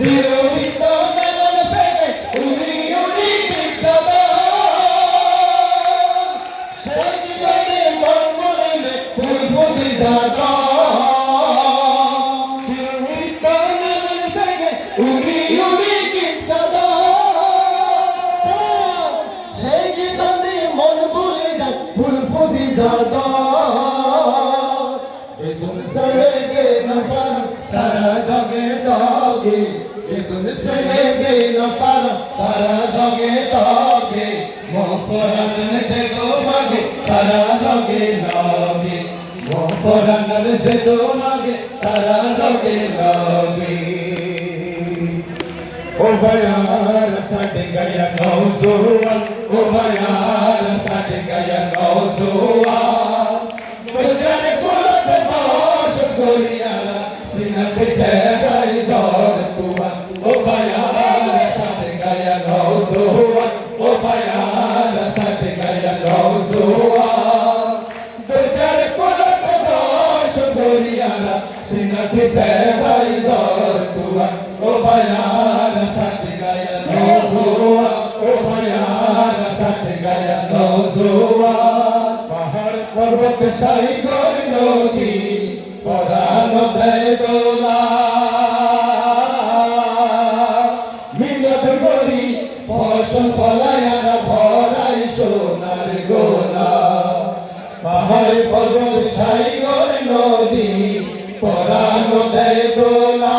See you. खुदी दादा ये तुम सरेगे नफर तारा दगे दागे ये तुम सरेगे नफर तारा दगे दागे मोहरन से तो मागे तारा दगे दागे मोहरन से तो मागे तारा दगे दागे ओ बयार सट गया गौ सुवन उभयार सट गय नौजुआ बुजर कुलत बाश गोरियार सिनत के गई जोर तुआ उभयार सट गय नौजुआ उभयार सट गय नौजुआ बुजर कुलत बाश गोरियार सिनत के गई जोर तुआ उभयार सट गय नौजुआ পর্বত সাইগর নদী পরানো দেয় দোলা মিনত করি, ফসল ফলায়ারা ভরাই সোনার গোলা। পাহাড় পর্বত সাইগর নদী পরানো দেয় দোলা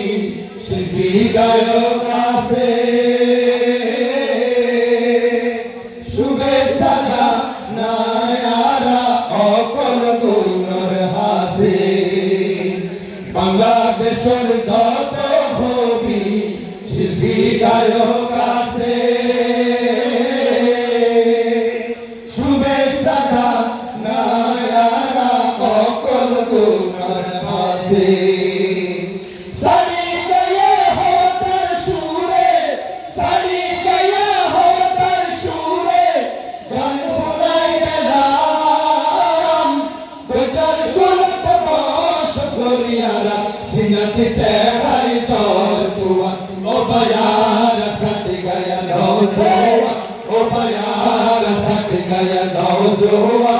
শিল্পী গায়ক আছে। শুভেচ্ছা নায়ারা অকল গুণর হাসে। বাংলাদেশের যত হবি শিল্পী গায়ক আছে। শুভেচ্ছা zinati terai zor tua o bayara sati gaya nau zua o bayara sati gaya nau zua